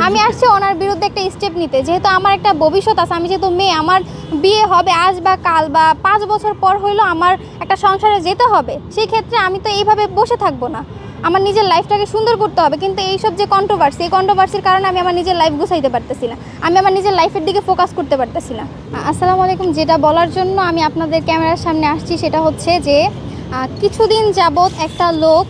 আমি আসছি ওনার বিরুদ্ধে একটা স্টেপ নিতে। যেহেতু আমার একটা ভবিষ্যৎ আছে, আমি যেহেতু মেয়ে, আমার বিয়ে হবে আজ বা কাল বা পাঁচ বছর পর হইলেও আমার একটা সংসারে যেতে হবে সেই ক্ষেত্রে আমি তো এইভাবে বসে থাকব না। আমার নিজের লাইফটাকে সুন্দর করতে হবে, কিন্তু এইসব যে কন্ট্রোভার্সি এই কন্ট্রোভার্সির কারণে আমি আমার নিজের লাইফ গুছাইতে পারতেছি না। আমি আমার নিজের লাইফের দিকে ফোকাস করতে পারতেছি না। আসসালামু আলাইকুম, যেটা বলার জন্য আমি আপনাদের ক্যামেরার সামনে আসছি, সেটা হচ্ছে যে কিছুদিন যাবৎ একটা লোক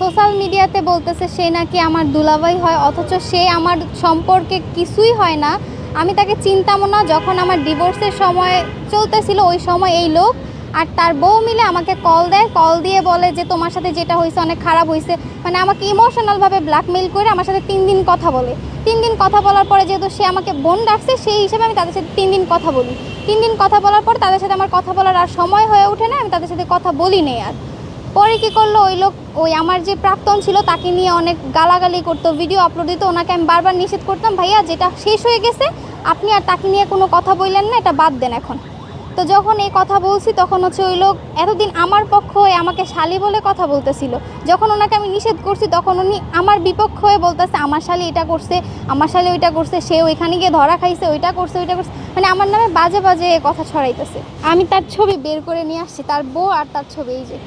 সোশ্যাল মিডিয়াতে বলতেছে সে নাকি আমার দুলাভাই হয়, অথচ সে আমার সম্পর্কে কিছুই হয় না। আমি তাকে চিনতামও না, যখন আমার ডিভোর্সের সময় চলতেছিল, ওই সময় এই লোক আর তার বউ মিলে আমাকে কল দেয় কল দিয়ে বলে যে, তোমার সাথে যেটা হয়েছে অনেক খারাপ হয়েছে। মানে আমাকে ইমোশনালভাবে ব্ল্যাকমেইল করে আমার সাথে তিন দিন কথা বলে। তিন দিন কথা বলার পরে যেহেতু সে আমাকে বোন ডাকছে, সেই হিসেবে আমি তাদের সাথে তিন দিন কথা বলি। তিন দিন কথা বলার পর তাদের সাথে আমার কথা বলার আর সময় হয়ে ওঠে না, আমি তাদের সাথে কথা বলি নেই আর। পরে কি করল? ওই লোক, ওই আমার যে প্রাক্তন ছিল, তাকে নিয়ে অনেক গালাগালি করতো ভিডিও আপলোড দিত। ওনাকে আমি বারবার নিষেধ করতাম, ভাইয়া, যেটা শেষ হয়ে গেছে, আপনি আর তাকে নিয়ে কোনো কথা বললেন না, এটা বাদ দেন এখন। তো যখন এই কথা বলছি, তখন হচ্ছে ওই লোক এতদিন আমার পক্ষ হয়ে আমাকে শালি বলে কথা বলতেছিল। যখন ওনাকে আমি নিষেধ করছি, তখন উনি আমার বিপক্ষ হয়ে বলতেছে, আমার শালি এটা করছে, আমার শালি ওইটা করছে, সে ওইখানে গিয়ে ধরা খাইছে, ওইটা করছে ওইটা করছে। মানে আমার নামে বাজে বাজে কথা ছড়াইতেছে। আমি তার ছবি বের করে নিয়ে আসছি, তার বউ আর তার ছবি, এই যে।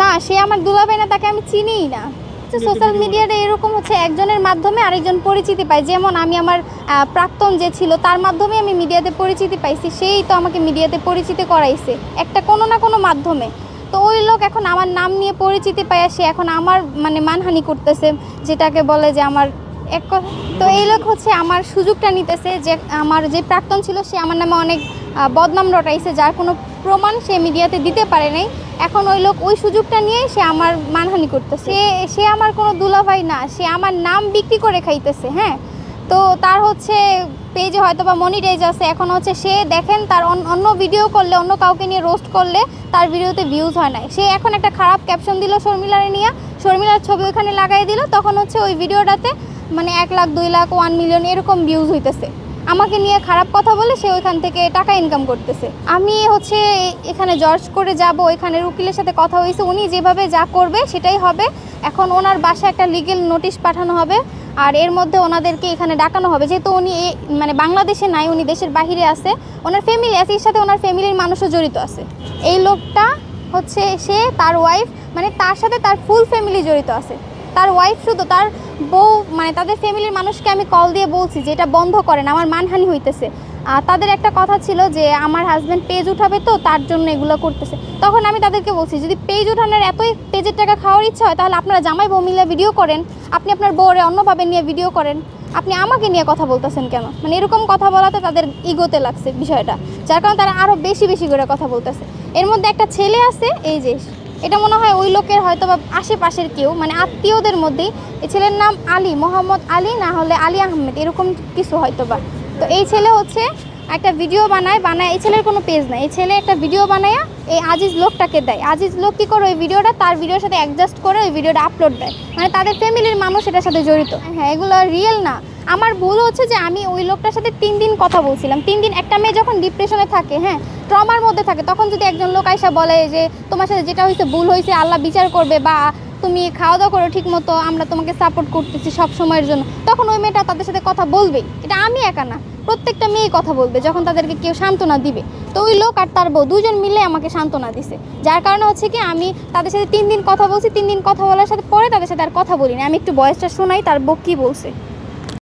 না সে আমার দুলাভাই না তাকে আমি চিনিই না। সোশ্যাল মিডিয়াতে এরকম হচ্ছে একজনের মাধ্যমে আরেকজন পরিচিতি পায়। যেমন আমি আমার প্রাক্তন যে ছিল তার মাধ্যমে আমি মিডিয়াতে পরিচিতি পাইছি সেই তো আমাকে মিডিয়াতে পরিচিতি করাইছে একটা কোনো না কোনো মাধ্যমে। তো ওই লোক এখন আমার নাম নিয়ে পরিচিতি পায় সে এখন আমার মানে মানহানি করতেছে যেটাকে বলে যে আমার এক তো এই লোক হচ্ছে আমার সুযোগটা নিতেছে যে আমার যে প্রাক্তন ছিল সে আমার নামে অনেক বদনাম রটাইছে, যার কোনো প্রমাণ সে মিডিয়াতে দিতে পারে নাই। এখন ওই লোক ওই সুযোগটা নিয়ে সে আমার মানহানি করতেছে। সে সে আমার কোনো দুলাভাই না, সে আমার নাম বিক্রি করে খাইতেছে হ্যাঁ? তো তার হচ্ছে পেজে হয়তো বা মনি মনিটাইজ আছে, এখন হচ্ছে সে দেখেন তার অন- অন্য ভিডিও করলে, অন্য কাউকে নিয়ে রোস্ট করলে তার ভিডিওতে ভিউজ হয় না সে এখন একটা খারাপ ক্যাপশন দিল শর্মিলারে নিয়ে, শর্মিলার ছবি ওখানে লাগাই দিল, তখন হচ্ছে ওই ভিডিওটাতে মানে এক লাখ, দুই লাখ ওয়ান মিলিয়ন এরকম ভিউজ হইতেছে। আমাকে নিয়ে খারাপ কথা বলে সে ওইখান থেকে টাকা ইনকাম করতেছে। আমি হচ্ছে এখানে জর্জ করে যাব, এখানে উকিলের সাথে কথা হয়েছে, উনি যেভাবে যা করবে সেটাই হবে। এখন ওনার বাসায় একটা লিগেল নোটিশ পাঠানো হবে আর এর মধ্যে ওনাদেরকে এখানে ডাকানো হবে। যেহেতু উনি মানে বাংলাদেশে নাই, উনি দেশের বাহিরে আছে, ওনার ফ্যামিলি আছে, এর সাথে ওনার ফ্যামিলির মানুষও জড়িত আছে। এই লোকটা হচ্ছে সে, তার ওয়াইফ মানে তার সাথে তার ফুল ফ্যামিলি জড়িত আছে। তার ওয়াইফ শুধু তার বউ মানে তাদের ফ্যামিলির মানুষকে আমি কল দিয়ে বলছি যে এটা বন্ধ করেন, আমার মানহানি হইতেছে। আর তাদের একটা কথা ছিল যে আমার হাজব্যান্ড পেজ উঠাবে তো, তার জন্য এগুলো করতেছে। তখন আমি তাদেরকে বলছি, যদি পেজ উঠানোর এতই পেজের টাকা খাওয়ার ইচ্ছা হয়, তাহলে আপনারা জামাই বউ মিলে ভিডিও করেন। আপনি আপনার বউরে অন্যভাবে নিয়ে ভিডিও করেন। আপনি আমাকে নিয়ে কথা বলতেছেন কেন? মানে এরকম কথা বলাতে তাদের ইগোতে লাগছে বিষয়টা, যার কারণে তারা আরও বেশি বেশি করে কথা বলতেছে। এর মধ্যে একটা ছেলে আছে, এই যে এটা মনে হয় ওই লোকের হয়তো বা আশেপাশের কেউ মানে আত্মীয়দের মধ্যেই। এই ছেলের নাম আলী, মোহাম্মদ আলী, না হলে আলী আহমেদ, এরকম কিছু হয়তো বা তো এই ছেলে হচ্ছে একটা ভিডিও বানায় বানায়, এই ছেলের কোনো পেজ নাই। এই ছেলে একটা ভিডিও বানায় এই আজিজ লোকটাকে দেয়। আজিজ লোক কী করে ওই ভিডিওটা তার ভিডিওর সাথে অ্যাডজাস্ট করে ওই ভিডিওটা আপলোড দেয়। মানে তাদের ফ্যামিলির মানুষ এটার সাথে জড়িত। হ্যাঁ এগুলো রিয়েল না। আমার ভুল হচ্ছে যে আমি ওই লোকটার সাথে তিন দিন কথা বলছিলাম। তিন দিন একটা মেয়ে যখন ডিপ্রেশনে থাকে হ্যাঁ ট্রমার মধ্যে থাকে, তখন যদি একজন লোক আইসা বলে যে, তোমার সাথে যেটা হয়েছে ভুল হয়েছে, আল্লাহ বিচার করবে বা তুমি খাওয়া দাওয়া করো ঠিক মতো আমরা তোমাকে সাপোর্ট করতেছি সব সময়ের জন্য, তখন ওই মেয়েটা তাদের সাথে কথা বলবেই। এটা আমি একা না, প্রত্যেকটা মেয়েই কথা বলবে যখন তাদেরকে কেউ সান্ত্বনা দিবে। তো ওই লোক আর তার বউ দুজন মিলে আমাকে সান্ত্বনা দিছে। যার কারণে হচ্ছে কি, আমি তাদের সাথে তিন দিন কথা বলছি, তিন দিন কথা বলার সাথে পরে তাদের সাথে আর কথা বলিনি। আমি একটু বয়সটা শোনাই, তার বউ কী বলছে।